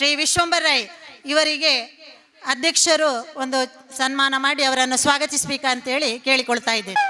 ಶ್ರೀ ವಿಶ್ವಂಬರ್ ಇವರಿಗೆ ಅಧ್ಯಕ್ಷರು ಒಂದು ಸನ್ಮಾನ ಮಾಡಿ ಅವರನ್ನು ಸ್ವಾಗತಿಸಬೇಕಂತೇಳಿ ಕೇಳಿಕೊಳ್ತಾ ಇದ್ದೇನೆ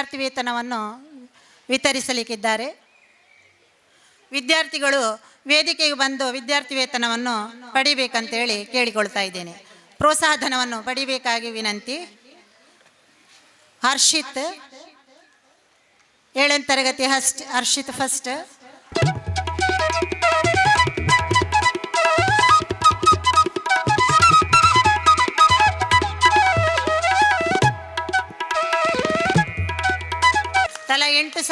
ವಿದ್ಯಾರ್ಥಿ ವೇತನವನ್ನು ವಿತರಿಸಲಿಕ್ಕಿದ್ದಾರೆ. ವಿದ್ಯಾರ್ಥಿಗಳು ವೇದಿಕೆಗೆ ಬಂದು ವಿದ್ಯಾರ್ಥಿ ವೇತನವನ್ನು ಪಡಿಬೇಕಂತೇಳಿ ಕೇಳಿಕೊಳ್ತಾ ಇದ್ದೇನೆ. ಪ್ರೋತ್ಸಾಹ ಧನವನ್ನು ಪಡಿಬೇಕಾಗಿ ವಿನಂತಿ. ಹರ್ಷಿತ್, ಏಳನೇ ತರಗತಿ ಹಸ್ಟ್, ಹರ್ಷಿತ್ ಫಸ್ಟ್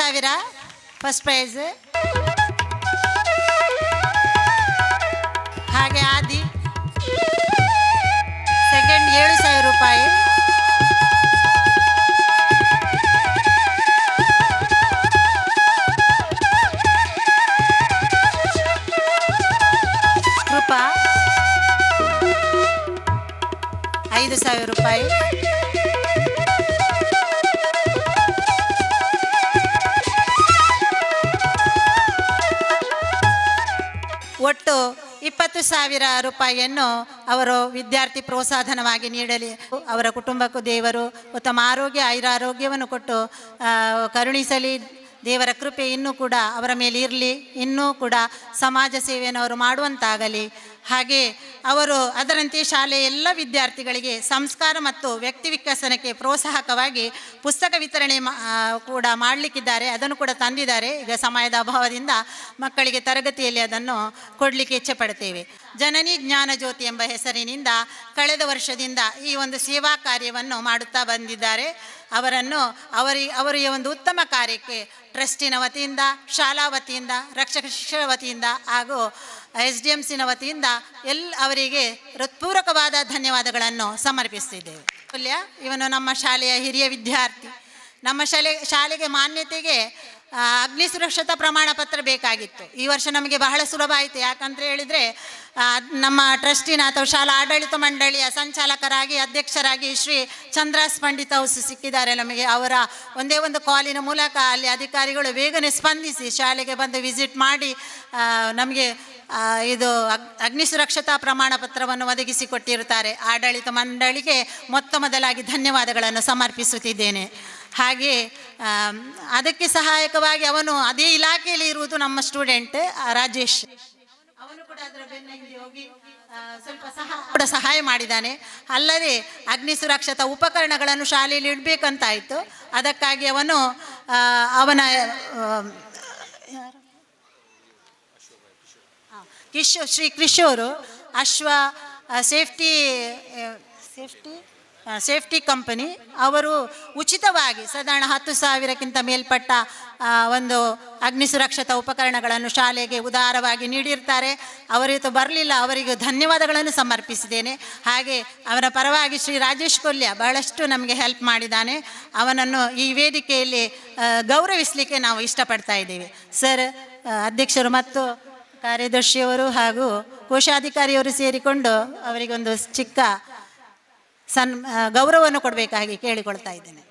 ಸಾವಿರ ಫಸ್ಟ್ ಪ್ರೈಸ್. ಹಾಗೆ ಆದಿ. ಸೆಕೆಂಡ್ ಏಳು ಸಾವಿರ ರೂಪಾಯಿ. ಕೃಪಾ. ಐದು ಸಾವಿರ ರೂಪಾಯಿ. ಇಪ್ಪತ್ತು ಸಾವಿರ ರೂಪಾಯಿಯನ್ನು ಅವರು ವಿದ್ಯಾರ್ಥಿ ಪ್ರೋತ್ಸಾಹನವಾಗಿ ನೀಡಲಿ. ಅವರ ಕುಟುಂಬಕ್ಕೂ ದೇವರು ಉತ್ತಮ ಆರೋಗ್ಯ, ಐರಾರೋಗ್ಯವನ್ನು ಕೊಟ್ಟು ಕರುಣಿಸಲಿ. ದೇವರ ಕೃಪೆ ಇನ್ನೂ ಕೂಡ ಅವರ ಮೇಲೆ ಇರಲಿ ಇನ್ನೂ ಕೂಡ ಸಮಾಜ ಸೇವೆಯನ್ನು ಅವರು ಮಾಡುವಂತಾಗಲಿ. ಹಾಗೆ ಅವರು ಅದರಂತೆ ಶಾಲೆಯ ಎಲ್ಲ ವಿದ್ಯಾರ್ಥಿಗಳಿಗೆ ಸಂಸ್ಕಾರ ಮತ್ತು ವ್ಯಕ್ತಿ ವಿಕಸನಕ್ಕೆ ಪ್ರೋತ್ಸಾಹಕವಾಗಿ ಪುಸ್ತಕ ವಿತರಣೆ ಕೂಡ ಮಾಡಲಿಕ್ಕಿದ್ದಾರೆ. ಅದನ್ನು ಕೂಡ ತಂದಿದ್ದಾರೆ. ಈಗ ಸಮಯದ ಅಭಾವದಿಂದ ಮಕ್ಕಳಿಗೆ ತರಗತಿಯಲ್ಲಿ ಅದನ್ನು ಕೊಡಲಿಕ್ಕೆ ಇಚ್ಛೆ ಪಡ್ತೇವೆ. ಜನನಿ ಜ್ಞಾನ ಜ್ಯೋತಿ ಎಂಬ ಹೆಸರಿನಿಂದ ಕಳೆದ ವರ್ಷದಿಂದ ಈ ಒಂದು ಸೇವಾ ಕಾರ್ಯವನ್ನು ಮಾಡುತ್ತಾ ಬಂದಿದ್ದಾರೆ. ಅವರನ್ನು ಅವರಿ, ಅವರಿಗೆ ಒಂದು ಉತ್ತಮ ಕಾರ್ಯಕ್ಕೆ ಟ್ರಸ್ಟಿನ ವತಿಯಿಂದ, ಶಾಲಾ ವತಿಯಿಂದ, ರಕ್ಷಕ ಶಿಕ್ಷಣ ವತಿಯಿಂದ ಹಾಗೂ ಎಸ್ ಡಿ ಎಂ ಸಿನ ವತಿಯಿಂದ ಎಲ್ಲ ಅವರಿಗೆ ಹೃತ್ಪೂರ್ವಕವಾದ ಧನ್ಯವಾದಗಳನ್ನು ಸಮರ್ಪಿಸುತ್ತಿದ್ದೇವೆ ತುಲ್ಯ ಇವನು ನಮ್ಮ ಶಾಲೆಯ ಹಿರಿಯ ವಿದ್ಯಾರ್ಥಿ. ನಮ್ಮ ಶಾಲೆ, ಶಾಲೆಗೆ ಮಾನ್ಯತೆಗೆ ಅಗ್ನಿ ಸುರಕ್ಷತಾ ಪ್ರಮಾಣ ಪತ್ರ ಬೇಕಾಗಿತ್ತು. ಈ ವರ್ಷ ನಮಗೆ ಬಹಳ ಸುಲಭ ಆಯಿತು. ಯಾಕಂತ ಹೇಳಿದರೆ ನಮ್ಮ ಟ್ರಸ್ಟಿನ ಅಥವಾ ಶಾಲಾ ಆಡಳಿತ ಮಂಡಳಿಯ ಸಂಚಾಲಕರಾಗಿ, ಅಧ್ಯಕ್ಷರಾಗಿ ಶ್ರೀ ಚಂದ್ರಾಸ್ ಪಂಡಿತ್ ಅವರು ಸಿಕ್ಕಿದ್ದಾರೆ ನಮಗೆ. ಅವರ ಒಂದೇ ಒಂದು ಕಾಲಿನ ಮೂಲಕ ಅಲ್ಲಿ ಅಧಿಕಾರಿಗಳು ಬೇಗನೆ ಸ್ಪಂದಿಸಿ ಶಾಲೆಗೆ ಬಂದು ವಿಸಿಟ್ ಮಾಡಿ ನಮಗೆ ಇದು ಅಗ್- ಅಗ್ನಿ ಸುರಕ್ಷತಾ ಪ್ರಮಾಣ ಪತ್ರವನ್ನು ಒದಗಿಸಿಕೊಟ್ಟಿರುತ್ತಾರೆ ಆಡಳಿತ ಮಂಡಳಿಗೆ ಮೊತ್ತ ಮೊದಲಾಗಿ ಧನ್ಯವಾದಗಳನ್ನು ಸಮರ್ಪಿಸುತ್ತಿದ್ದೇನೆ. ಹಾಗೆ ಅದಕ್ಕೆ ಸಹಾಯಕವಾಗಿ ಅವನು ಅದೇ ಇಲಾಖೆಯಲ್ಲಿ ಇರುವುದು ನಮ್ಮ ಸ್ಟೂಡೆಂಟ್ ರಾಜೇಶ್. ಅವನು ಕೂಡ ಅದರ ಬೆನ್ನ ಹೋಗಿ ಸ್ವಲ್ಪ ಸಹ ಕೂಡ ಸಹಾಯ ಮಾಡಿದ್ದಾನೆ. ಅಲ್ಲದೆ ಅಗ್ನಿ ಸುರಕ್ಷತಾ ಉಪಕರಣಗಳನ್ನು ಶಾಲೆಯಲ್ಲಿ ಇಡಬೇಕಂತಾಯಿತು. ಅದಕ್ಕಾಗಿ ಅವನು ಅವನ ಕಿಶೋ, ಶ್ರೀ ಕಿಶೋರು ಅಶ್ವ ಸೇಫ್ಟಿ ಸೇಫ್ಟಿ? ಸೇಫ್ಟಿ ಕಂಪನಿ ಅವರು ಉಚಿತವಾಗಿ ಸಾಧಾರಣ ಹತ್ತು ಸಾವಿರಕ್ಕಿಂತ ಮೇಲ್ಪಟ್ಟ ಒಂದು ಅಗ್ನಿ ಸುರಕ್ಷತಾ ಉಪಕರಣಗಳನ್ನು ಶಾಲೆಗೆ ಉದಾರವಾಗಿ ನೀಡಿರ್ತಾರೆ. ಅವರಿತು ಬರಲಿಲ್ಲ, ಅವರಿಗೆ ಧನ್ಯವಾದಗಳನ್ನು ಸಮರ್ಪಿಸಿದ್ದೇನೆ. ಹಾಗೆ ಅವರ ಪರವಾಗಿ ಶ್ರೀ ರಾಜೇಶ್ ಕೊಲ್ಯ ಬಹಳಷ್ಟು ನಮಗೆ ಹೆಲ್ಪ್ ಮಾಡಿದ್ದಾನೆ. ಅವನನ್ನು ಈ ವೇದಿಕೆಯಲ್ಲಿ ಗೌರವಿಸಲಿಕ್ಕೆ ನಾವು ಇಷ್ಟಪಡ್ತಾ ಇದ್ದೇವೆ. ಸರ್ ಅಧ್ಯಕ್ಷರು ಮತ್ತು ಕಾರ್ಯದರ್ಶಿಯವರು ಹಾಗೂ ಕೋಶಾಧಿಕಾರಿಯವರು ಸೇರಿಕೊಂಡು ಅವರಿಗೊಂದು ಚಿಕ್ಕ ಸನ್ ಗೌರವವನ್ನು ಕೊಡಬೇಕಾಗಿ ಕೇಳಿಕೊಳ್ತಾ ಇದ್ದೇನೆ.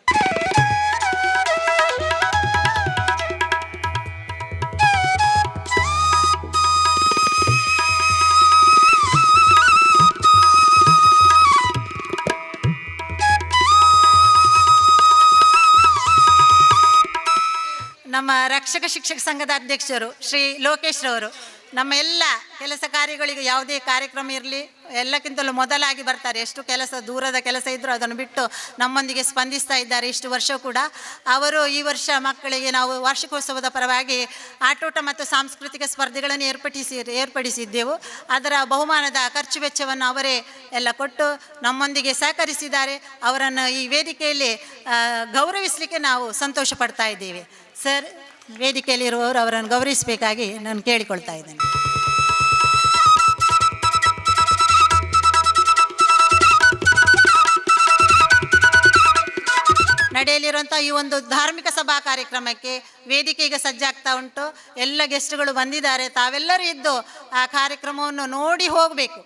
ನಮ್ಮ ರಕ್ಷಕ ಶಿಕ್ಷಕ ಸಂಘದ ಅಧ್ಯಕ್ಷರು ಶ್ರೀ ಲೋಕೇಶ್ ರವರು ನಮ್ಮ ಎಲ್ಲ ಕೆಲಸ ಕಾರ್ಯಗಳಿಗೆ ಯಾವುದೇ ಕಾರ್ಯಕ್ರಮ ಇರಲಿ. ಎಲ್ಲಕ್ಕಿಂತಲೂ ಮೊದಲಾಗಿ ಬರ್ತಾರೆ. ಎಷ್ಟು ಕೆಲಸ ದೂರದ ಕೆಲಸ ಇದ್ದರೂ ಅದನ್ನು ಬಿಟ್ಟು ನಮ್ಮೊಂದಿಗೆ ಸ್ಪಂದಿಸ್ತಾ ಇದ್ದಾರೆ ಇಷ್ಟು ವರ್ಷ ಕೂಡ. ಅವರು ಈ ವರ್ಷ ಮಕ್ಕಳಿಗೆ ನಾವು ವಾರ್ಷಿಕೋತ್ಸವದ ಪರವಾಗಿ ಆಟೋಟ ಮತ್ತು ಸಾಂಸ್ಕೃತಿಕ ಸ್ಪರ್ಧೆಗಳನ್ನು ಏರ್ಪಡಿಸಿ ಏರ್ಪಡಿಸಿದ್ದೆವು. ಅದರ ಬಹುಮಾನದ ಖರ್ಚು ವೆಚ್ಚವನ್ನು ಅವರೇ ಎಲ್ಲ ಕೊಟ್ಟು ನಮ್ಮೊಂದಿಗೆ ಸಹಕರಿಸಿದ್ದಾರೆ. ಅವರನ್ನು ಈ ವೇದಿಕೆಯಲ್ಲಿ ಗೌರವಿಸಲಿಕ್ಕೆ ನಾವು ಸಂತೋಷ ಪಡ್ತಾ ಇದ್ದೇವೆ. ಸರ್, ವೇದಿಕೆಯಲ್ಲಿರುವವರು ಅವರನ್ನು ಗೌರವಿಸಬೇಕಾಗಿ ನಾನು ಕೇಳಿಕೊಳ್ತಾ ಇದ್ದೇನೆ. ನಡೆಯಲಿರುವಂಥ ಈ ಒಂದು ಧಾರ್ಮಿಕ ಸಭಾ ಕಾರ್ಯಕ್ರಮಕ್ಕೆ ವೇದಿಕೆ ಈಗ ಸಜ್ಜಾಗ್ತಾ ಉಂಟು. ಎಲ್ಲ ಗೆಸ್ಟ್ಗಳು ಬಂದಿದ್ದಾರೆ. ತಾವೆಲ್ಲರೂ ಇದ್ದು ಆ ಕಾರ್ಯಕ್ರಮವನ್ನು ನೋಡಿ ಹೋಗಬೇಕು.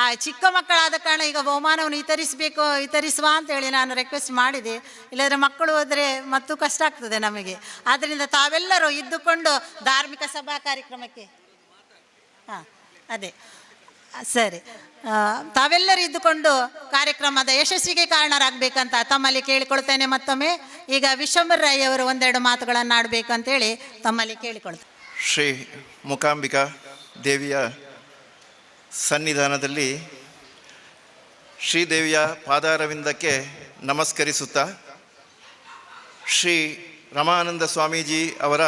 ಆ ಚಿಕ್ಕ ಮಕ್ಕಳಾದ ಕಾರಣ ಈಗ ಬಹುಮಾನವನ್ನು ವಿತರಿಸಬೇಕು, ವಿತರಿಸುವ ಅಂತೇಳಿ ನಾನು ರಿಕ್ವೆಸ್ಟ್ ಮಾಡಿದೆ. ಇಲ್ಲದ್ರೆ ಮಕ್ಕಳು ಹೋದರೆ ಮತ್ತು ಕಷ್ಟ ಆಗ್ತದೆ ನಮಗೆ. ಆದ್ದರಿಂದ ತಾವೆಲ್ಲರೂ ಇದ್ದುಕೊಂಡು ಧಾರ್ಮಿಕ ಸಭಾ ಕಾರ್ಯಕ್ರಮಕ್ಕೆ. ಹಾಂ, ಅದೇ. ಸರಿ. ತಾವೆಲ್ಲರೂ ಇದ್ದುಕೊಂಡು ಕಾರ್ಯಕ್ರಮದ ಯಶಸ್ವಿಗೆ ಕಾರಣರಾಗಬೇಕಂತ ತಮ್ಮಲ್ಲಿ ಕೇಳಿಕೊಳ್ತೇನೆ ಮತ್ತೊಮ್ಮೆ. ಈಗ ವಿಶ್ವಂಬರ ರಾಯ್ ಅವರು ಒಂದೆರಡು ಮಾತುಗಳನ್ನು ಆಡಬೇಕು ಅಂತೇಳಿ ತಮ್ಮಲ್ಲಿ ಕೇಳಿಕೊಳ್ತೇನೆ. ಶ್ರೀ ಮುಕಾಂಬಿಕಾ ದೇವಿಯ ಸನ್ನಿಧಾನದಲ್ಲಿ ಶ್ರೀದೇವಿಯ ಪಾದಾರವಿಂದಕ್ಕೆ ನಮಸ್ಕರಿಸುತ್ತಾ, ಶ್ರೀ ರಮಾನಂದ ಸ್ವಾಮೀಜಿ ಅವರ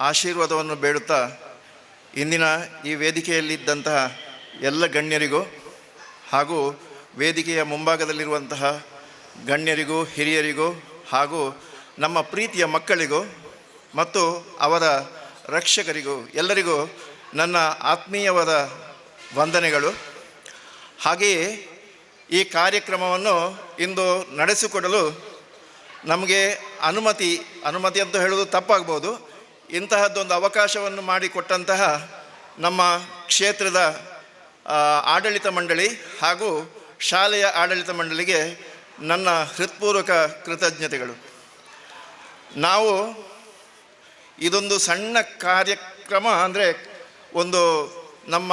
ಆಶೀರ್ವಾದವನ್ನು ಬೇಡುತ್ತಾ, ಇಂದಿನ ಈ ವೇದಿಕೆಯಲ್ಲಿದ್ದಂತಹ ಎಲ್ಲ ಗಣ್ಯರಿಗೂ ಹಾಗೂ ವೇದಿಕೆಯ ಮುಂಭಾಗದಲ್ಲಿರುವಂತಹ ಗಣ್ಯರಿಗೂ, ಹಿರಿಯರಿಗೂ ಹಾಗೂ ನಮ್ಮ ಪ್ರೀತಿಯ ಮಕ್ಕಳಿಗೂ ಮತ್ತು ಅವರ ರಕ್ಷಕರಿಗೂ, ಎಲ್ಲರಿಗೂ ನನ್ನ ಆತ್ಮೀಯವಾದ ವಂದನೆಗಳು. ಹಾಗೆಯೇ ಈ ಕಾರ್ಯಕ್ರಮವನ್ನು ಇಂದು ನಡೆಸಿಕೊಡಲು ನಮಗೆ ಅನುಮತಿ ಅನುಮತಿ ಅಂತ ಹೇಳೋದು ತಪ್ಪಾಗ್ಬೋದು. ಇಂತಹದ್ದೊಂದು ಅವಕಾಶವನ್ನು ಮಾಡಿಕೊಟ್ಟಂತಹ ನಮ್ಮ ಕ್ಷೇತ್ರದ ಆಡಳಿತ ಮಂಡಳಿ ಹಾಗೂ ಶಾಲೆಯ ಆಡಳಿತ ಮಂಡಳಿಗೆ ನನ್ನ ಹೃತ್ಪೂರ್ವಕ ಕೃತಜ್ಞತೆಗಳು. ನಾವು ಇದೊಂದು ಸಣ್ಣ ಕಾರ್ಯಕ್ರಮ ಅಂದರೆ ಒಂದು ನಮ್ಮ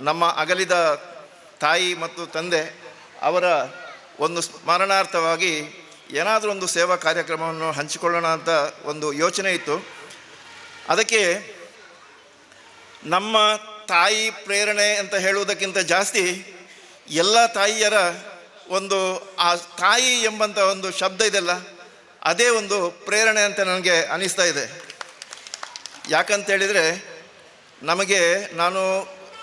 ನಮ್ಮ ಅಗಲಿದ ತಾಯಿ ಮತ್ತು ತಂದೆ ಅವರ ಒಂದು ಸ್ಮರಣಾರ್ಥವಾಗಿ ಏನಾದರೂ ಒಂದು ಸೇವಾ ಕಾರ್ಯಕ್ರಮವನ್ನು ಹಂಚಿಕೊಳ್ಳೋಣ ಅಂತ ಒಂದು ಯೋಚನೆ ಇತ್ತು. ಅದಕ್ಕೆ ನಮ್ಮ ತಾಯಿ ಪ್ರೇರಣೆ ಅಂತ ಹೇಳುವುದಕ್ಕಿಂತ ಜಾಸ್ತಿ ಎಲ್ಲ ತಾಯಿಯರ ಒಂದು ಆ ತಾಯಿ ಎಂಬಂಥ ಒಂದು ಶಬ್ದ ಇದೆಲ್ಲ ಅದೇ ಒಂದು ಪ್ರೇರಣೆ ಅಂತ ನನಗೆ ಅನಿಸ್ತಾ ಇದೆ. ಯಾಕಂತೇಳಿದರೆ ನಮಗೆ ನಾನು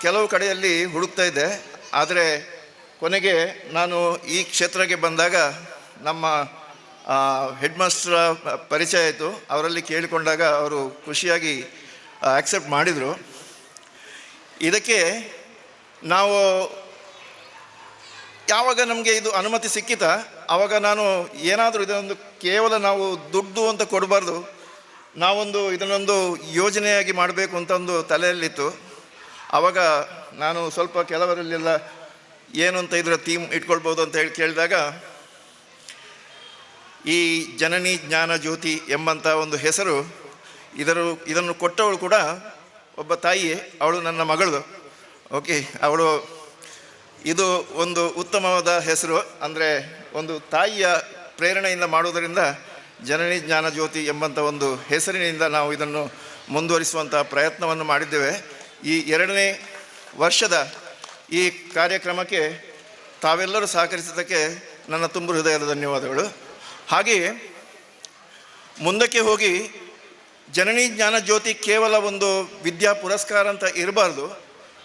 ಕೆಲವು ಕಡೆಯಲ್ಲಿ ಹುಡುಕ್ತಾ ಇದ್ದೆ. ಆದರೆ ಕೊನೆಗೆ ನಾನು ಈ ಕ್ಷೇತ್ರಕ್ಕೆ ಬಂದಾಗ ನಮ್ಮ ಹೆಡ್ ಮಾಸ್ಟರ್ ಪರಿಚಯ ಆಯಿತು. ಅವರಲ್ಲಿ ಕೇಳಿಕೊಂಡಾಗ ಅವರು ಖುಷಿಯಾಗಿ ಆಕ್ಸೆಪ್ಟ್ ಮಾಡಿದರು. ಇದಕ್ಕೆ ನಾವು ಯಾವಾಗ ನಮಗೆ ಇದು ಅನುಮತಿ ಸಿಕ್ಕಿತ ಆವಾಗ ನಾನು ಏನಾದರೂ ಇದೊಂದು ಕೇವಲ ನಾವು ದುಡ್ಡು ಅಂತ ಕೊಡಬಾರ್ದು, ನಾವೊಂದು ಇದನ್ನೊಂದು ಯೋಜನೆಯಾಗಿ ಮಾಡಬೇಕು ಅಂತ ಒಂದು ತಲೆಯಲ್ಲಿತ್ತು. ಆವಾಗ ನಾನು ಸ್ವಲ್ಪ ಕೆಲವರಲ್ಲೆಲ್ಲ ಏನು ಅಂತ ಇದರ ಥೀಮ್ ಇಟ್ಕೊಳ್ಬೋದು ಅಂತ ಹೇಳಿ ಕೇಳಿದಾಗ, ಈ ಜನನಿ ಜ್ಞಾನ ಜ್ಯೋತಿ ಎಂಬಂಥ ಒಂದು ಹೆಸರು, ಇದರ, ಇದನ್ನು ಕೊಟ್ಟವಳು ಕೂಡ ಒಬ್ಬ ತಾಯಿ, ಅವಳು ನನ್ನ ಮಗಳು ಓಕೆ ಅವಳು ಇದು ಒಂದು ಉತ್ತಮವಾದ ಹೆಸರು. ಅಂದರೆ ಒಂದು ತಾಯಿಯ ಪ್ರೇರಣೆಯಿಂದ ಮಾಡುವುದರಿಂದ ಜನನಿ ಜ್ಞಾನ ಜ್ಯೋತಿ ಎಂಬಂಥ ಒಂದು ಹೆಸರಿನಿಂದ ನಾವು ಇದನ್ನು ಮುಂದುವರಿಸುವಂಥ ಪ್ರಯತ್ನವನ್ನು ಮಾಡಿದ್ದೇವೆ. ಈ ಎರಡನೇ ವರ್ಷದ ಈ ಕಾರ್ಯಕ್ರಮಕ್ಕೆ ತಾವೆಲ್ಲರೂ ಸಹಕರಿಸಿದ್ದಕ್ಕೆ ನನ್ನ ತುಂಬ ಹೃದಯದ ಧನ್ಯವಾದಗಳು. ಹಾಗೆಯೇ ಮುಂದಕ್ಕೆ ಹೋಗಿ ಜನನಿ ಜ್ಞಾನ ಜ್ಯೋತಿ ಕೇವಲ ಒಂದು ವಿದ್ಯಾ ಪುರಸ್ಕಾರ ಅಂತ ಇರಬಾರ್ದು.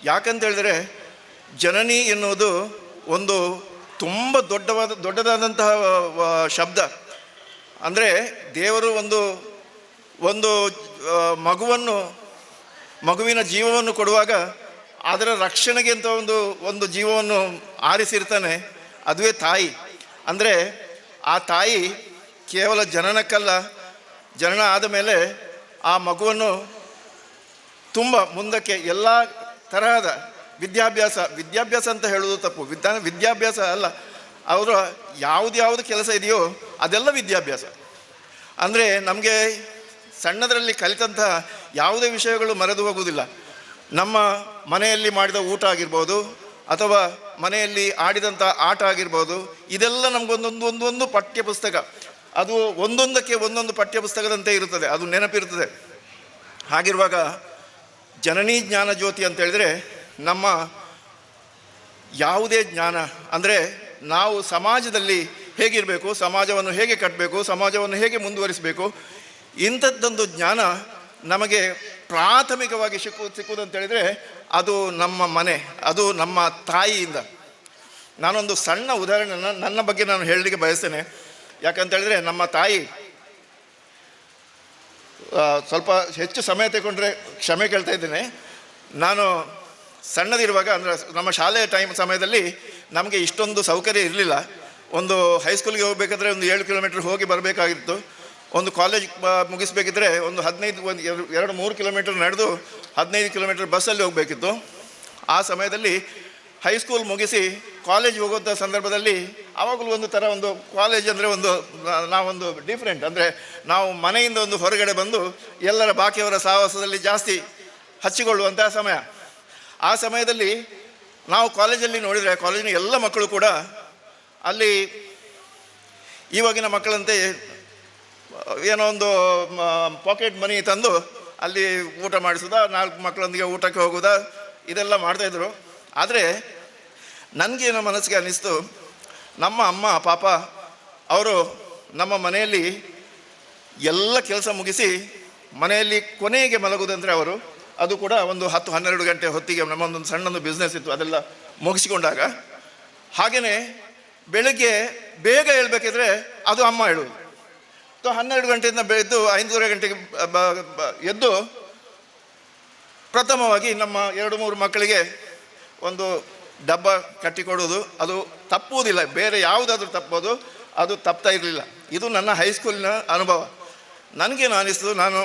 ಯಾಕಂತ ಹೇಳಿದ್ರೆ ಜನನಿ ಎನ್ನುವುದು ಒಂದು ತುಂಬ ದೊಡ್ಡವಾದ, ದೊಡ್ಡದಾದಂತಹ ಶಬ್ದ. ಅಂದರೆ ದೇವರು ಒಂದು ಒಂದು ಮಗುವನ್ನು, ಮಗುವಿನ ಜೀವವನ್ನು ಕೊಡುವಾಗ ಅದರ ರಕ್ಷಣೆಗೆ ಅಂತ ಒಂದು ಒಂದು ಜೀವವನ್ನು ಆರಿಸಿರ್ತಾನೆ, ಅದುವೇ ತಾಯಿ. ಅಂದರೆ ಆ ತಾಯಿ ಕೇವಲ ಜನನಕ್ಕಲ್ಲ, ಜನನ ಆದ ಮೇಲೆ ಆ ಮಗುವನ್ನು ತುಂಬ ಮುಂದಕ್ಕೆ ಎಲ್ಲ ತರಹದ ವಿದ್ಯಾಭ್ಯಾಸ ವಿದ್ಯಾಭ್ಯಾಸ ಅಂತ ಹೇಳೋದು ತಪ್ಪು. ವಿದ್ಯಾ, ವಿದ್ಯಾಭ್ಯಾಸ ಅಲ್ಲ. ಅವರು ಯಾವುದ್ಯಾವುದು ಯಾವುದು ಕೆಲಸ ಇದೆಯೋ ಅದೆಲ್ಲ ವಿದ್ಯಾಭ್ಯಾಸ. ಅಂದರೆ ನಮಗೆ ಸಣ್ಣದರಲ್ಲಿ ಕಲಿತಂತಹ ಯಾವುದೇ ವಿಷಯಗಳು ಮರೆದು ಹೋಗುವುದಿಲ್ಲ. ನಮ್ಮ ಮನೆಯಲ್ಲಿ ಮಾಡಿದ ಊಟ ಆಗಿರ್ಬೋದು, ಅಥವಾ ಮನೆಯಲ್ಲಿ ಆಡಿದಂಥ ಆಟ ಆಗಿರ್ಬೋದು, ಇದೆಲ್ಲ ನಮಗೊಂದೊಂದು, ಒಂದೊಂದು ಪಠ್ಯ ಪುಸ್ತಕ ಅದು ಒಂದೊಂದಕ್ಕೆ ಒಂದೊಂದು ಪಠ್ಯಪುಸ್ತಕದಂತೆ ಇರುತ್ತದೆ, ಅದು ನೆನಪಿರುತ್ತದೆ. ಹಾಗಿರುವಾಗ ಜನನಿ ಜ್ಞಾನ ಜ್ಯೋತಿ ಅಂತ ಹೇಳಿದ್ರೆ ನಮ್ಮ ಯಾವುದೇ ಜ್ಞಾನ, ಅಂದರೆ ನಾವು ಸಮಾಜದಲ್ಲಿ ಹೇಗಿರಬೇಕು, ಸಮಾಜವನ್ನು ಹೇಗೆ ಕಟ್ಟಬೇಕು ಸಮಾಜವನ್ನು ಹೇಗೆ ಮುಂದುವರಿಸಬೇಕು, ಇಂಥದ್ದೊಂದು ಜ್ಞಾನ ನಮಗೆ ಪ್ರಾಥಮಿಕವಾಗಿ ಸಿಕ್ಕು ಸಿಕ್ಕುವುದಂತೇಳಿದರೆ ಅದು ನಮ್ಮ ಮನೆ, ಅದು ನಮ್ಮ ತಾಯಿಯಿಂದ. ನಾನೊಂದು ಸಣ್ಣ ಉದಾಹರಣೆ ನನ್ನ- ನನ್ನ ಬಗ್ಗೆ ನಾನು ಹೇಳಲಿಕ್ಕೆ ಬಯಸ್ತೇನೆ. ಯಾಕಂತ ಹೇಳಿದ್ರೆ ನಮ್ಮ ತಾಯಿ ಸ್ವಲ್ಪ ಹೆಚ್ಚು ಸಮಯ ತಗೊಂಡ್ರೆ ಕ್ಷಮೆ ಕೇಳ್ತಾ ಇದ್ದೇನೆ. ನಾನು ಸಣ್ಣದಿರುವಾಗ ಅಂದರೆ ನಮ್ಮ ಶಾಲೆಯ ಟೈಮ್ ಸಮಯದಲ್ಲಿ ನಮಗೆ ಇಷ್ಟೊಂದು ಸೌಕರ್ಯ ಇರಲಿಲ್ಲ. ಒಂದು ಹೈಸ್ಕೂಲ್ಗೆ ಹೋಗಬೇಕಾದ್ರೆ ಒಂದು ಏಳು ಕಿಲೋಮೀಟ್ರ್ ಹೋಗಿ ಬರಬೇಕಾಗಿತ್ತು. ಒಂದು ಕಾಲೇಜ್ ಮುಗಿಸ್ಬೇಕಿದ್ರೆ ಒಂದು ಹದಿನೈದು, ಒಂದು ಎರಡು ಮೂರು ಕಿಲೋಮೀಟರ್ ನಡೆದು ಹದಿನೈದು ಕಿಲೋಮೀಟರ್ ಬಸ್ಸಲ್ಲಿ ಹೋಗಬೇಕಿತ್ತು. ಆ ಸಮಯದಲ್ಲಿ ಹೈಸ್ಕೂಲ್ ಮುಗಿಸಿ ಕಾಲೇಜ್ ಹೋಗೋದ ಸಂದರ್ಭದಲ್ಲಿ ಆವಾಗಲೂ ಒಂದು ಥರ ಒಂದು ಕಾಲೇಜ್ ಅಂದರೆ ಒಂದು ನಾವೊಂದು ಡಿಫ್ರೆಂಟ್ ಅಂದರೆ ನಾವು ಮನೆಯಿಂದ ಒಂದು ಹೊರಗಡೆ ಬಂದು ಎಲ್ಲರ ಬಾಕಿಯವರ ಸಾಹಸದಲ್ಲಿ ಜಾಸ್ತಿ ಹಚ್ಚಿಕೊಳ್ಳುವಂಥ ಸಮಯ. ಆ ಸಮಯದಲ್ಲಿ ನಾವು ಕಾಲೇಜಲ್ಲಿ ನೋಡಿದರೆ ಕಾಲೇಜಿನ ಎಲ್ಲ ಮಕ್ಕಳು ಕೂಡ ಅಲ್ಲಿ ಇವಾಗಿನ ಮಕ್ಕಳಂತೆ ಏನೋ ಒಂದು ಪಾಕೆಟ್ ಮನಿ ತಂದು ಅಲ್ಲಿ ಊಟ ಮಾಡಿಸೋದ, ನಾಲ್ಕು ಮಕ್ಕಳೊಂದಿಗೆ ಊಟಕ್ಕೆ ಹೋಗೋದ, ಇದೆಲ್ಲ ಮಾಡ್ತಾಯಿದ್ರು ಆದರೆ ನನಗೇನೋ ಮನಸ್ಸಿಗೆ ಅನ್ನಿಸ್ತು ನಮ್ಮ ಅಮ್ಮ, ಪಾಪ, ಅವರು ನಮ್ಮ ಮನೆಯಲ್ಲಿ ಎಲ್ಲ ಕೆಲಸ ಮುಗಿಸಿ ಮನೆಯಲ್ಲಿ ಕೊನೆಗೆ ಮಲಗುವುದಂದರೆ ಅವರು, ಅದು ಕೂಡ ಒಂದು ಹತ್ತು ಹನ್ನೆರಡು ಗಂಟೆ ಹೊತ್ತಿಗೆ ನಮ್ಮೊಂದೊಂದು ಸಣ್ಣೊಂದು ಬಿಸ್ನೆಸ್ ಇತ್ತು, ಅದೆಲ್ಲ ಮುಗಿಸಿಕೊಂಡಾಗ. ಹಾಗೆಯೇ ಬೆಳಗ್ಗೆ ಬೇಗ ಹೇಳ್ಬೇಕಿದ್ರೆ ಅದು ಅಮ್ಮ ಹೇಳುವುದು. ಸೊ ಹನ್ನೆರಡು ಗಂಟೆಯಿಂದ ಬೆಳೆದು ಐದೂವರೆ ಗಂಟೆಗೆ ಎದ್ದು ಪ್ರಥಮವಾಗಿ ನಮ್ಮ ಎರಡು ಮೂರು ಮಕ್ಕಳಿಗೆ ಒಂದು ಡಬ್ಬ ಕಟ್ಟಿಕೊಡೋದು ಅದು ತಪ್ಪುವುದಿಲ್ಲ. ಬೇರೆ ಯಾವುದಾದ್ರೂ ತಪ್ಪೋದು, ಅದು ತಪ್ತಾ ಇರಲಿಲ್ಲ. ಇದು ನನ್ನ ಹೈಸ್ಕೂಲಿನ ಅನುಭವ. ನನಗೇನು ಅನಿಸ್ತು ನಾನು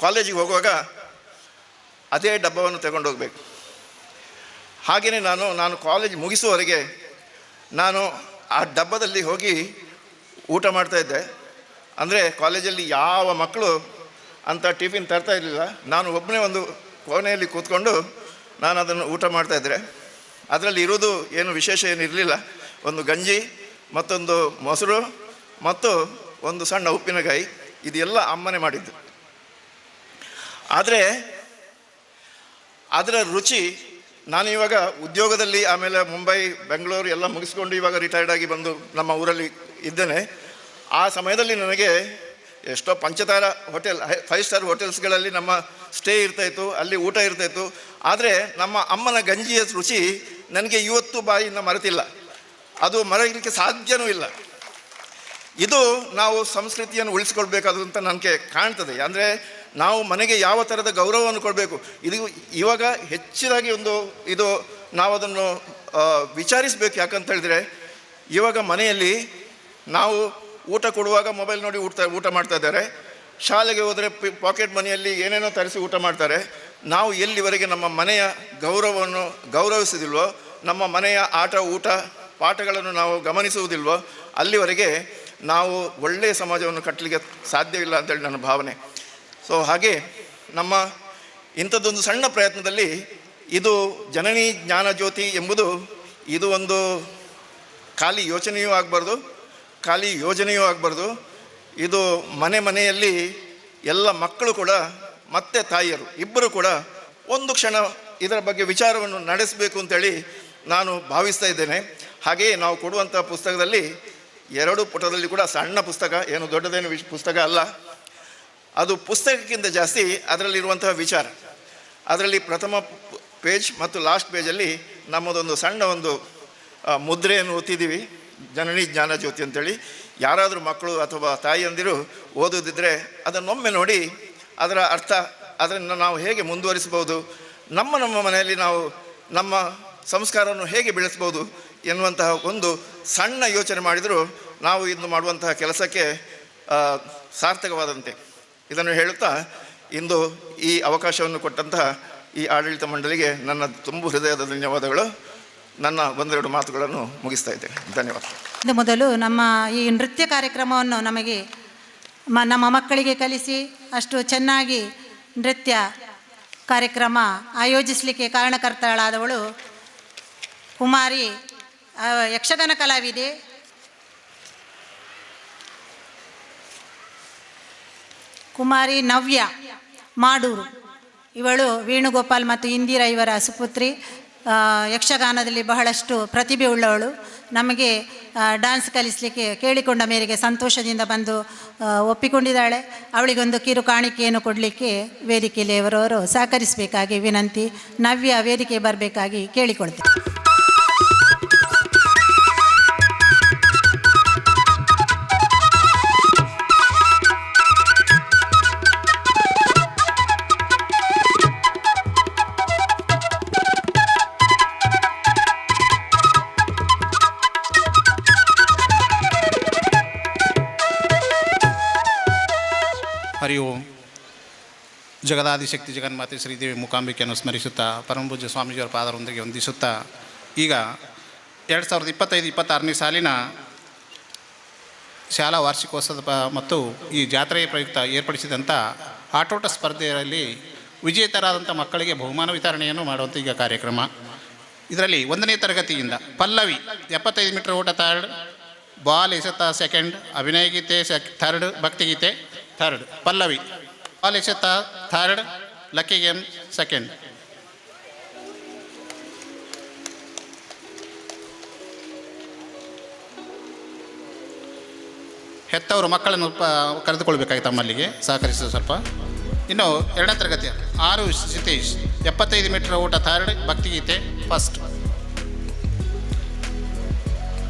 ಕಾಲೇಜಿಗೆ ಹೋಗುವಾಗ ಅದೇ ಡಬ್ಬವನ್ನು ತಗೊಂಡು ಹೋಗಬೇಕು ಹಾಗೆಯೇ ನಾನು ನಾನು ಕಾಲೇಜ್ ಮುಗಿಸುವವರೆಗೆ ನಾನು ಆ ಡಬ್ಬದಲ್ಲಿ ಹೋಗಿ ಊಟ ಮಾಡ್ತಾ ಇದ್ದೆ. ಅಂದರೆ ಕಾಲೇಜಲ್ಲಿ ಯಾವ ಮಕ್ಕಳು ಅಂತ ಟಿಫಿನ್ ತರ್ತಾ ಇರಲಿಲ್ಲ. ನಾನು ಒಬ್ಬನೇ ಒಂದು ಕೋಣೆಯಲ್ಲಿ ಕೂತ್ಕೊಂಡು ನಾನು ಅದನ್ನು ಊಟ ಮಾಡ್ತಾ ಇದ್ದೆ. ಅದರಲ್ಲಿ ಇರೋದು ಏನು ವಿಶೇಷ ಏನು ಇರಲಿಲ್ಲ. ಒಂದು ಗಂಜಿ, ಮತ್ತೊಂದು ಮೊಸರು, ಮತ್ತು ಒಂದು ಸಣ್ಣ ಉಪ್ಪಿನಕಾಯಿ. ಇದೆಲ್ಲ ಅಮ್ಮನೆ ಮಾಡಿದ್ದು. ಆದರೆ ಅದರ ರುಚಿ, ನಾನು ಇವಾಗ ಉದ್ಯೋಗದಲ್ಲಿ, ಆಮೇಲೆ ಮುಂಬೈ, ಬೆಂಗಳೂರು ಎಲ್ಲ ಮುಗಿಸ್ಕೊಂಡು ಇವಾಗ ರಿಟೈರ್ಡ್ ಆಗಿ ಬಂದು ನಮ್ಮ ಊರಲ್ಲಿ ಇದ್ದೇನೆ. ಆ ಸಮಯದಲ್ಲಿ ನನಗೆ ಎಷ್ಟೋ ಪಂಚತಾರ ಹೋಟೆಲ್ ಫೈವ್ ಸ್ಟಾರ್ ಹೋಟೆಲ್ಸ್ಗಳಲ್ಲಿ ನಮ್ಮ ಸ್ಟೇ ಇರ್ತಾಯಿತ್ತು ಅಲ್ಲಿ ಊಟ ಇರ್ತಾಯಿತ್ತು ಆದರೆ ನಮ್ಮ ಅಮ್ಮನ ಗಂಜಿಯ ರುಚಿ ನನಗೆ ಇವತ್ತು ಬಾಯಿಂದ ಮರೆತಿಲ್ಲ. ಅದು ಮರೆಯಲಿಕ್ಕೆ ಸಾಧ್ಯನೂ ಇಲ್ಲ. ಇದು ನಾವು ಸಂಸ್ಕೃತಿಯನ್ನು ಉಳಿಸ್ಕೊಳ್ಬೇಕಾದ್ರು ನನಗೆ ಕಾಣ್ತದೆ. ಅಂದರೆ ನಾವು ಮನೆಗೆ ಯಾವ ಥರದ ಗೌರವವನ್ನು ಕೊಡಬೇಕು? ಇದು ಇವಾಗ ಹೆಚ್ಚಿನಾಗಿ ಒಂದು ಇದು ನಾವು ಅದನ್ನು ವಿಚಾರಿಸಬೇಕು ಯಾಕಂತ ಹೇಳಿದ್ರೆ, ಇವಾಗ ಮನೆಯಲ್ಲಿ ನಾವು ಊಟ ಕೊಡುವಾಗ ಮೊಬೈಲ್ ನೋಡಿ ಊಟ ಊಟ ಮಾಡ್ತಾ ಇದ್ದಾರೆ. ಶಾಲೆಗೆ ಹೋದರೆ ಪಾಕೆಟ್ ಮನೆಯಲ್ಲಿ ಏನೇನೋ ತರಿಸಿ ಊಟ ಮಾಡ್ತಾರೆ. ನಾವು ಎಲ್ಲಿವರೆಗೆ ನಮ್ಮ ಮನೆಯ ಗೌರವವನ್ನು ಗೌರವಿಸುವುದಿಲ್ವೋ, ನಮ್ಮ ಮನೆಯ ಆಟ, ಊಟ, ಪಾಠಗಳನ್ನು ನಾವು ಗಮನಿಸುವುದಿಲ್ವೋ, ಅಲ್ಲಿವರೆಗೆ ನಾವು ಒಳ್ಳೆಯ ಸಮಾಜವನ್ನು ಕಟ್ಟಲಿಕ್ಕೆ ಸಾಧ್ಯವಿಲ್ಲ ಅಂತೇಳಿ ನನ್ನ ಭಾವನೆ. ಸೊ ಹಾಗೆ ನಮ್ಮ ಇಂಥದ್ದೊಂದು ಸಣ್ಣ ಪ್ರಯತ್ನದಲ್ಲಿ ಇದು ಜನನಿ ಜ್ಞಾನ ಜ್ಯೋತಿ ಎಂಬುದು ಇದು ಒಂದು ಖಾಲಿ ಯೋಚನೆಯೂ ಆಗಬಾರ್ದು, ಖಾಲಿ ಯೋಜನೆಯೂ ಆಗಬಾರ್ದು. ಇದು ಮನೆ ಮನೆಯಲ್ಲಿ ಎಲ್ಲ ಮಕ್ಕಳು ಕೂಡ ಮತ್ತೆ ತಾಯಿಯರು, ಇಬ್ಬರು ಕೂಡ ಒಂದು ಕ್ಷಣ ಇದರ ಬಗ್ಗೆ ವಿಚಾರವನ್ನು ನಡೆಸಬೇಕು ಅಂತೇಳಿ ನಾನು ಭಾವಿಸ್ತಾ ಇದ್ದೇನೆ. ಹಾಗೆಯೇ ನಾವು ಕೊಡುವಂಥ ಪುಸ್ತಕದಲ್ಲಿ ಎರಡು ಪುಟದಲ್ಲಿ ಕೂಡ ಸಣ್ಣ ಪುಸ್ತಕ, ಏನು ದೊಡ್ಡದೇನು ವಿಶ್, ಪುಸ್ತಕ ಅಲ್ಲ. ಅದು ಪುಸ್ತಕಕ್ಕಿಂತ ಜಾಸ್ತಿ ಅದರಲ್ಲಿರುವಂತಹ ವಿಚಾರ. ಅದರಲ್ಲಿ ಪ್ರಥಮ ಪೇಜ್ ಮತ್ತು ಲಾಸ್ಟ್ ಪೇಜಲ್ಲಿ ನಮ್ಮದೊಂದು ಸಣ್ಣ ಒಂದು ಮುದ್ರೆಯನ್ನು ಓದ್ತಿದ್ದೀವಿ, ಜನನಿ ಜ್ಞಾನ ಜ್ಯೋತಿ ಅಂತೇಳಿ. ಯಾರಾದರೂ ಮಕ್ಕಳು ಅಥವಾ ತಾಯಿಯಂದಿರು ಓದೋದಿದ್ದರೆ ಅದನ್ನೊಮ್ಮೆ ನೋಡಿ ಅದರ ಅರ್ಥ, ಅದನ್ನು ನಾವು ಹೇಗೆ ಮುಂದುವರಿಸಬಹುದು, ನಮ್ಮ ನಮ್ಮ ಮನೆಯಲ್ಲಿ ನಾವು ನಮ್ಮ ಸಂಸ್ಕಾರವನ್ನು ಹೇಗೆ ಬೆಳೆಸ್ಬೋದು ಎನ್ನುವಂತಹ ಒಂದು ಸಣ್ಣ ಯೋಚನೆ ಮಾಡಿದರೂ ನಾವು ಇಂದು ಮಾಡುವಂತಹ ಕೆಲಸಕ್ಕೆ ಸಾರ್ಥಕವಾದಂತೆ. ಇದನ್ನು ಹೇಳುತ್ತಾ, ಇಂದು ಈ ಅವಕಾಶವನ್ನು ಕೊಟ್ಟಂತಹ ಈ ಆಡಳಿತ ಮಂಡಳಿಗೆ ನನ್ನ ತುಂಬು ಹೃದಯದ ಧನ್ಯವಾದಗಳು. ನನ್ನ ಒಂದೆರಡು ಮಾತುಗಳನ್ನು ಮುಗಿಸ್ತಾ ಇದ್ದೇನೆ. ಧನ್ಯವಾದ ಮೊದಲು ನಮ್ಮ ಈ ನೃತ್ಯ ಕಾರ್ಯಕ್ರಮವನ್ನು ನಮಗೆ ಮ ನಮ್ಮ ಮಕ್ಕಳಿಗೆ ಕಲಿಸಿ ಅಷ್ಟು ಚೆನ್ನಾಗಿ ನೃತ್ಯ ಕಾರ್ಯಕ್ರಮ ಆಯೋಜಿಸಲಿಕ್ಕೆ ಕಾರಣಕರ್ತಳಾದವಳು ಕುಮಾರಿ ಯಕ್ಷಗಾನ ಕಲಾವಿದೆ. ಕುಮಾರಿ ನವ್ಯ ಮಾಡೂರು. ಇವಳು ವೇಣುಗೋಪಾಲ್ ಮತ್ತು ಇಂದಿರಾ ಇವರ ಸುಪುತ್ರಿ. ಯಕ್ಷಗಾನದಲ್ಲಿ ಬಹಳಷ್ಟು ಪ್ರತಿಭೆ ಉಳ್ಳವಳು. ನಮಗೆ ಡ್ಯಾನ್ಸ್ ಕಲಿಸಲಿಕ್ಕೆ ಕೇಳಿಕೊಂಡ ಮೇರೆಗೆ ಸಂತೋಷದಿಂದ ಬಂದು ಒಪ್ಪಿಕೊಂಡಿದ್ದಾಳೆ. ಅವಳಿಗೊಂದು ಕಿರು ಕಾಣಿಕೆಯನ್ನು ಕೊಡಲಿಕ್ಕೆ ವೇದಿಕೆಯಲ್ಲಿ ಅವರವರು ಸಹಕರಿಸಬೇಕಾಗಿ ವಿನಂತಿ, ನವ್ಯ ವೇದಿಕೆ ಬರಬೇಕಾಗಿ ಕೇಳಿಕೊಳ್ತೇವೆ ಹರಿ ಓಂ ಜಗದಾದಿಶಕ್ತಿ ಜಗನ್ಮಾತೆ ಶ್ರೀದೇವಿ ಮೂಕಾಂಬಿಕೆಯನ್ನು ಸ್ಮರಿಸುತ್ತಾ ಪರಮಪೂಜ್ಯ ಸ್ವಾಮೀಜಿಯವರ ಪಾದರೊಂದಿಗೆ ವಂದಿಸುತ್ತಾ, ಈಗ ಎರಡು ಸಾವಿರದ ಇಪ್ಪತ್ತೈದು, ಇಪ್ಪತ್ತಾರನೇ ಸಾಲಿನ ಶಾಲಾ ವಾರ್ಷಿಕೋತ್ಸವದ ಮತ್ತು ಈ ಜಾತ್ರೆಯ ಪ್ರಯುಕ್ತ ಏರ್ಪಡಿಸಿದಂಥ ಆಟೋಟ ಸ್ಪರ್ಧೆಯಲ್ಲಿ ವಿಜೇತರಾದಂಥ ಮಕ್ಕಳಿಗೆ ಬಹುಮಾನ ವಿತರಣೆಯನ್ನು ಮಾಡುವಂಥ ಈಗ ಕಾರ್ಯಕ್ರಮ. ಇದರಲ್ಲಿ ಒಂದನೇ ತರಗತಿಯಿಂದ ಪಲ್ಲವಿ ಎಪ್ಪತ್ತೈದು ಮೀಟರ್ ಓಟ ಥರ್ಡ್ ಬಾಲ್ ಎಸೆತ ಸೆಕೆಂಡ್ ಅಭಿನಯ ಗೀತೆ ಸೆಕ್ ಥರ್ಡ್ ಭಕ್ತಿಗೀತೆ ಥರ್ಡ್, ಪಲ್ಲವಿ. ಎಸೆತ ಥರ್ಡ್ ಲಕ್ಕಿ ಗೇಮ್ ಸೆಕೆಂಡ್. ಹೆತ್ತವರು ಮಕ್ಕಳನ್ನು ಪ, ಕರೆದುಕೊಳ್ಬೇಕಾಗಿ ತಮ್ಮಲ್ಲಿಗೆ ಸಹಕರಿಸಿದ್ರು ಸ್ವಲ್ಪ. ಇನ್ನು ಎರಡನೇ ತರಗತಿ, ಆರು ಸಿತೇಶ್, ಎಪ್ಪತ್ತೈದು ಮೀಟರ್ ಊಟ ಥರ್ಡ್, ಭಕ್ತಿಗೀತೆ ಫಸ್ಟ್.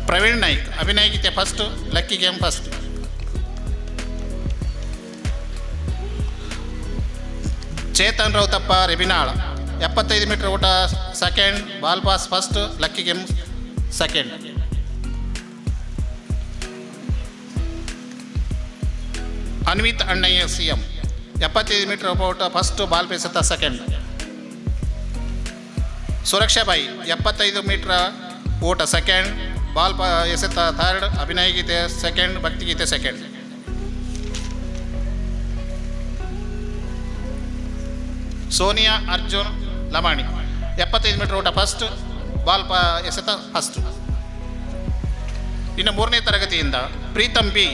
ಪ್ರವೀಣ್ ನಾಯ್ಕ್ ಅಭಿನಯ ಗೀತೆ first lucky game first. Chetan Rautappa, Rebinal. ಎಪ್ಪತ್ತೈದು ಮೀಟರ್ ಊಟ second ball pass first lucky game second Anvith Annayya C M ಎಪ್ಪತ್ತೈದು ಮೀಟರ್ ಓಟ ಫಸ್ಟ್ ಬಾಲ್ ಪೇಸತ್ತ ಸೆಕೆಂಡ್ ಸುರಕ್ಷಾ ಬಾಯಿ, ಎಪ್ಪತ್ತೈದು ಮೀಟ್ರ್ ಓಟ ಸೆಕೆಂಡ್ ಬಾಲ್ ಪಾ ಎಸೆತ ಥರ್ಡ್ ಅಭಿನಯ ಗೀತೆ ಸೆಕೆಂಡ್ ಭಕ್ತಿಗೀತೆ ಸೆಕೆಂಡ್ ಸೋನಿಯಾ, ಅರ್ಜುನ್, ಲಮಾಣಿ. ಎಪ್ಪತ್ತೈದು ಮೀಟರ್ ಓಟ ಫಸ್ಟ್ ಬಾಲ್ ಪ, ಎಸೆತ ಫಸ್ಟ್ ಇನ್ನು ಮೂರನೇ ತರಗತಿಯಿಂದ ಪ್ರೀತಂ ಬಿ,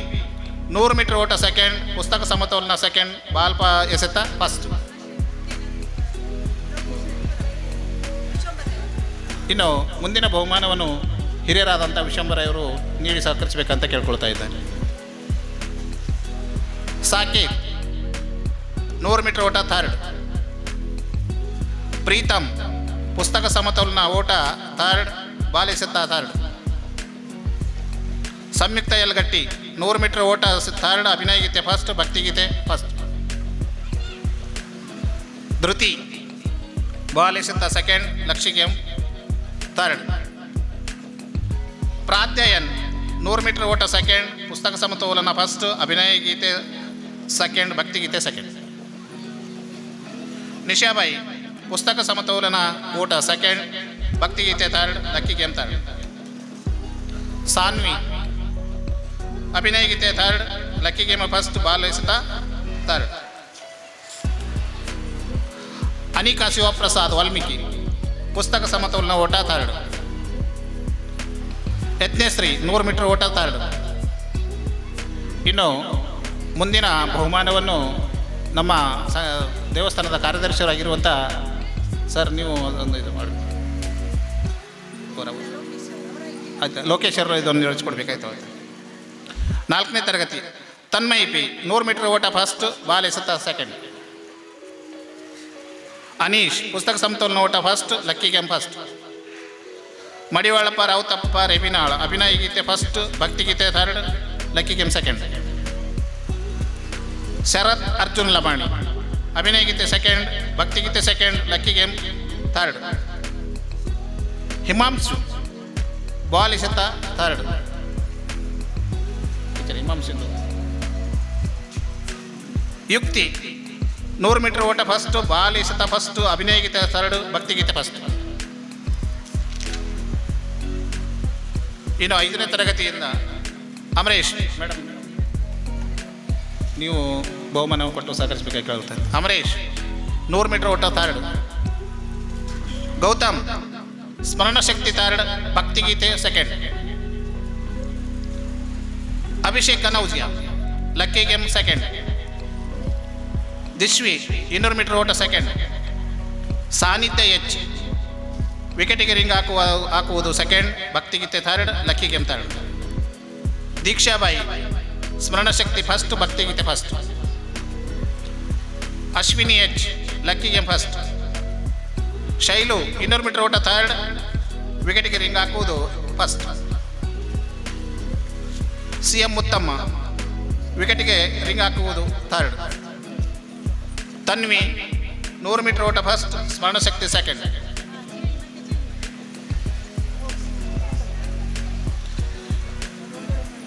ನೂರು ಮೀಟರ್ ಓಟ ಸೆಕೆಂಡ್ ಪುಸ್ತಕ ಸಮತೋಲನ ಸೆಕೆಂಡ್ ಬಾಲ್ ಪ, ಎಸೆತ ಫಸ್ಟ್ ಇನ್ನು ಮುಂದಿನ ಬಹುಮಾನವನ್ನು ಹಿರಿಯರಾದಂಥ ವಿಶಂಬರವರು ನೀಡಿ ಸಹಕರಿಸಬೇಕಂತ ಕೇಳ್ಕೊಳ್ತಾ ಇದ್ದಾರೆ. ಸಾಕೇತ್, ನೂರು ಮೀಟರ್ ಓಟ ಥರ್ಡ್ ಪ್ರೀತಮ್ ಪುಸ್ತಕ ಸಮತೋಲನ ಓಟ, ಥರ್ಡ್ ಬಾಲಿಸೆತ್ತ ಥರ್ಡ್. ಸಂಯುಕ್ತ ಎಲ್ಗಟ್ಟಿ ನೂರು ಮೀಟರ್ ಓಟ, ಥರ್ಡ್ ಅಭಿನಯ ಗೀತೆ, ಫಸ್ಟ್ ಭಕ್ತಿಗೀತೆ ಫಸ್ಟ್. Dhriti ಬಾಲಿಸೆತ್ತ second ಲಕ್ಷಿಕೆಂ third. ಪ್ರಾಧ್ಯಯನ್, ನೂರು ಮೀಟರ್ ಓಟ, ಸೆಕೆಂಡ್, ಪುಸ್ತಕ ಸಮತೋಲನ, ಫಸ್ಟ್, ಅಭಿನಯ ಗೀತೆ, ಸೆಕೆಂಡ್ ಭಕ್ತಿಗೀತೆ ಸೆಕೆಂಡ್. ನಿಶಾಬಾಯಿ ಪುಸ್ತಕ ಸಮತೋಲನ ಓಟ ಸೆಕೆಂಡ್ ಭಕ್ತಿಗೀತೆ third lucky game third Sanvi, ಅಭಿನಯ ಗೀತೆ third lucky game first ball ಎಸೆತ ಥರ್ಡ್ ಅನಿಕಾ ಶಿವಪ್ರಸಾದ್, ವಾಲ್ಮೀಕಿ, ಪುಸ್ತಕ ಸಮತೋಲನ ಓಟ ಥರ್ಡ್ ಯತ್ನೇಶ್ರೀ, ನೂರು ಮೀಟರ್ ಓಟ ಥರ್ಡ್ ಇನ್ನು ಮುಂದಿನ ಬಹುಮಾನವನ್ನು ನಮ್ಮ ಸ, ದೇವಸ್ಥಾನದ ಕಾರ್ಯದರ್ಶಿಯವರಾಗಿರುವಂಥ ಸರ್, ನೀವು ಅದೊಂದು ಇದು ಮಾಡಿ. ಆಯ್ತು? ಲೋಕೇಶ್ ಅವರು ಇದೊಂದು ಹೇಳಿಕೊಡ್ಬೇಕಾಯ್ತು ಆಯ್ತು ನಾಲ್ಕನೇ ತರಗತಿ, ತನ್ಮಯಿ ಪಿ, ನೂರು ಮೀಟರ್ ಓಟ ಫಸ್ಟ್ ಬಾಲ್ ಎಸೆತ ಸೆಕೆಂಡ್ ಅನೀಶ್, ಪುಸ್ತಕ ಸಮತೋಲನ ಓಟ first lucky game first Madivalappa, Rautappa, Rebinala, ಅಭಿನಯ ಗೀತೆ ಫಸ್ಟ್ ಭಕ್ತಿಗೀತೆ third lucky game second Sharath Arjun Lamani ಅಭಿನಯ ಗೀತೆ ಸೆಕೆಂಡ್ ಭಕ್ತಿಗೀತೆ second lucky game third Himanshu ball ಇಸತ third Himanshu Yukthi ನೂರು ಮೀಟರ್ ಓಟ ಫಸ್ಟ್ ಬಾಲ್ ಇಸತ ಫಸ್ಟ್ ಅಭಿನಯ ಗೀತೆ ಥರ್ಡ್ ಭಕ್ತಿಗೀತೆ ಫಸ್ಟ್ ಇನ್ನು ಐದನೇ ತರಗತಿಯಿಂದ ಅಮರೇಶ್. ಮೇಡಮ್. ನೀವು ಬಹುಮಾನ ಕೊಟ್ಟು ಸಹಕರಿಸಬೇಕಾಗಿ ಕೇಳುತ್ತೆ. ಅಮರೇಶ್, ನೂರು ಮೀಟರ್ ಓಟ ಥರ್ಡ್ ಗೌತಮ್, ಸ್ಮರಣ ಶಕ್ತಿ ಥರ್ಡ್ ಭಕ್ತಿಗೀತೆ second Abhishek Kanaujia, lucky game second Dishvi, ಇನ್ನೂರು ಮೀಟರ್ ಓಟ ಸೆಕೆಂಡ್ ಸಾನಿಧ್ಯ ಎಚ್, ವಿಕೆಟಿಗೆ ರಿಂಗ್ ಹಾಕುವ, ಹಾಕುವುದು ಸೆಕೆಂಡ್ ಭಕ್ತಿಗೀತೆ third lucky game third Deekshabai ಸ್ಮರಣಶಕ್ತಿ first ಭಕ್ತಿಗೀತೆ first Ashwini H lucky first Shailu, ಇನ್ನೂರು ಮೀಟರ್ ಓಟ ಥರ್ಡ್ ವಿಕೆಟ್ಗೆ ರಿಂಗ್ ಹಾಕುವುದು ಫಸ್ಟ್ ಸಿ ಎಂ ಮುತ್ತಮ್ಮ ವಿಕೆಟ್ಗೆ ರಿಂಗ್ ಹಾಕುವುದು ಥರ್ಡ್ ತನ್ವಿ, ನೂರು ಮೀಟರ್ ಓಟ ಫಸ್ಟ್ ಸ್ಮರಣಶಕ್ತಿ ಸೆಕೆಂಡ್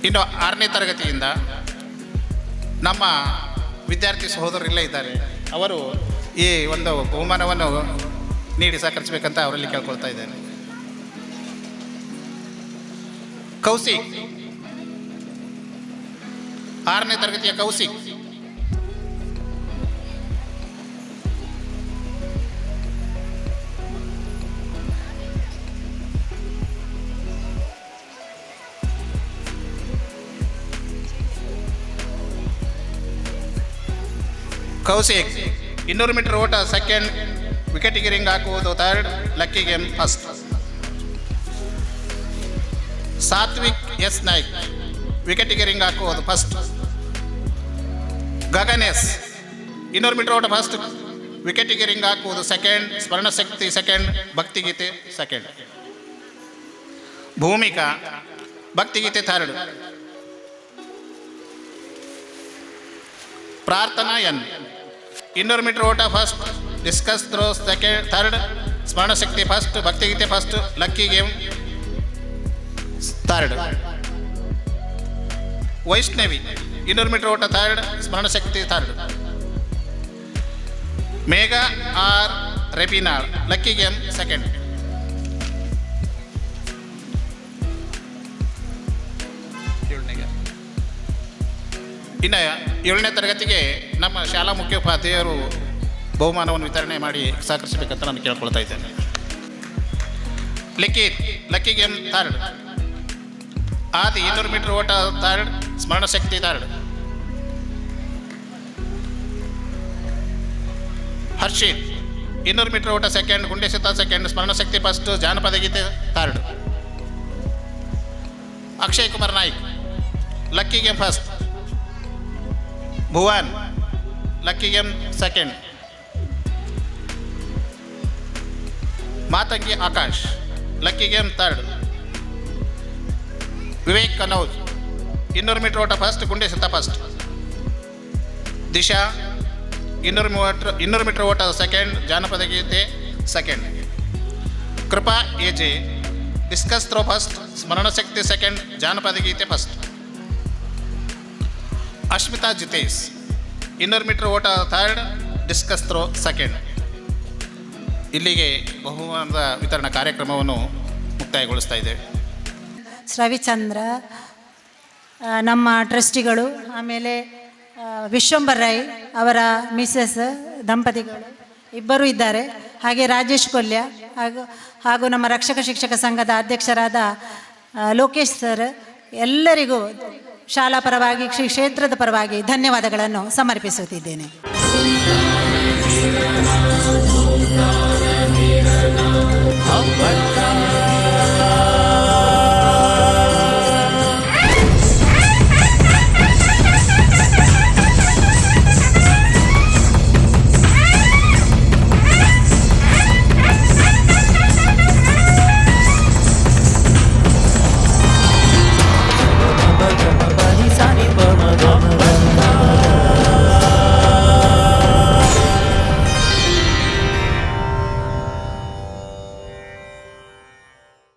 ಇನ್ನು ಆರನೇ ತರಗತಿಯಿಂದ ನಮ್ಮ ವಿದ್ಯಾರ್ಥಿ ಸಹೋದರರಿಲ್ಲೇ ಇದ್ದಾರೆ. ಅವರು ಈ ಒಂದು ಬಹುಮಾನವನ್ನು ನೀಡಿ ಸಹಕರಿಸಬೇಕಂತ ಅವರಲ್ಲಿ ಕೇಳ್ಕೊಳ್ತಾ ಇದ್ದೇನೆ. ಕೌಶಿಕ್ ಆರನೇ ತರಗತಿಯ ಕೌಶಿಕ್ ಕೌಶಿಕ್ ಇನ್ನೂರು ಮೀಟರ್ ಓಟ ಸೆಕೆಂಡ್ ವಿಕೆಟಿಗೆ ರಿಂಗ್ ಹಾಕುವುದು third lucky game first Satvik, S Naik ವಿಕೆಟಿಗೆ ring ಹಾಕುವುದು ಫಸ್ಟ್ ಗಗನ್, ಎಸ್. ಇನ್ನೂರು ಮೀಟರ್ ಓಟ ಫಸ್ಟ್ ವಿಕೆಟಿಗೆ ರಿಂಗ್ ಹಾಕುವುದು ಸೆಕೆಂಡ್ ಸ್ಮರಣಶಕ್ತಿ ಸೆಕೆಂಡ್ ಭಕ್ತಿಗೀತೆ ಸೆಕೆಂಡ್ ಭೂಮಿಕಾ ಭಕ್ತಿಗೀತೆ ಥರ್ಡ್ ಪ್ರಾರ್ಥನಾ ಎನ್. ಇನ್ನೂರು ಮೀಟರ್ ಓಟ first discus throw second third ಸ್ಮರಣಶಕ್ತಿ first ಭಕ್ತಿಗೀತೆ first lucky game third Vaishnavi, ಇನ್ನೂರು ಮೀಟರ್ ಓಟ third ಸ್ಮರಣಶಕ್ತಿ third Megha, R, Rebinal lucky game second ಇನ್ನು ಏಳನೇ ತರಗತಿಗೆ ನಮ್ಮ ಶಾಲಾ ಮುಖ್ಯೋಪಾಧ್ಯಾಯರು ಬಹುಮಾನವನ್ನು ವಿತರಣೆ ಮಾಡಿ ಸಹಕರಿಸಬೇಕಂತ ನಾನು ಕೇಳ್ಕೊಳ್ತಾ ಇದ್ದೇನೆ. Likhith, lucky game third. Aadi ಇನ್ನೂರು ಮೀಟರ್ ಓಟ ಥರ್ಡ್, ಸ್ಮರಣಶಕ್ತಿ ಥರ್ಡ್. ಹರ್ಷಿತ್, ಇನ್ನೂರು ಮೀಟರ್ ಓಟ ಸೆಕೆಂಡ್ ಗುಂಡೆಸಿತ ಸೆಕೆಂಡ್, ಸ್ಮರಣಶಕ್ತಿ ಫಸ್ಟ್, ಜಾನಪದ ಗೀತೆ third. Akshay Kumar Naik, lucky game first. Bhuvan lucky game second Matangi Akash lucky game third Vivek Kanauj ಇನ್ನೂರು ಮೀಟರ್ ಓಟ ಫಸ್ಟ್ ಗುಂಡೆ ಸುತ್ತ ಫಸ್ಟ್ ದಿಶಾ. ಇನ್ನೂರು ಮೀಟರ್ ಇನ್ನೂರು ಮೀಟರ್ ಓಟ ಸೆಕೆಂಡ್ ಜಾನಪದ ಗೀತೆ second Krupa A J discus throw first ಸ್ಮರಣಶಕ್ತಿ second ಜಾನಪದ ಗೀತೆ first Ashmita Jitesh. ಇನ್ನೂರು ಮೀಟರ್ ಓಟ ಥರ್ಡ್, ಡಿಸ್ಕಸ್ ಥ್ರೋ ಸೆಕೆಂಡ್. ಇಲ್ಲಿಗೆ ಬಹುಮಾನದ ವಿತರಣಾ ಕಾರ್ಯಕ್ರಮವನ್ನು ಮುಕ್ತಾಯಗೊಳಿಸ್ತಾ ಇದ್ದೇವೆ ರವಿಚಂದ್ರ ನಮ್ಮ ಟ್ರಸ್ಟಿಗಳು, ಆಮೇಲೆ ವಿಶ್ವಂಬರ್ ರೈ ಅವರ ಮಿಸ್ಸಸ್ ದಂಪತಿಗಳು ಇಬ್ಬರು ಇದ್ದಾರೆ. ಹಾಗೆ ರಾಜೇಶ್ ಕೊಲ್ಯ ಹಾಗೂ ಹಾಗೂ ನಮ್ಮ ರಕ್ಷಕ ಶಿಕ್ಷಕ ಸಂಘದ ಅಧ್ಯಕ್ಷರಾದ ಲೋಕೇಶ್ ಸರ್ ಎಲ್ಲರಿಗೂ ಶಾಲಾ ಪರವಾಗಿ ಶ್ರೀ ಕ್ಷೇತ್ರದ ಪರವಾಗಿ ಧನ್ಯವಾದಗಳನ್ನು ಸಮರ್ಪಿಸುತ್ತಿದ್ದೇನೆ.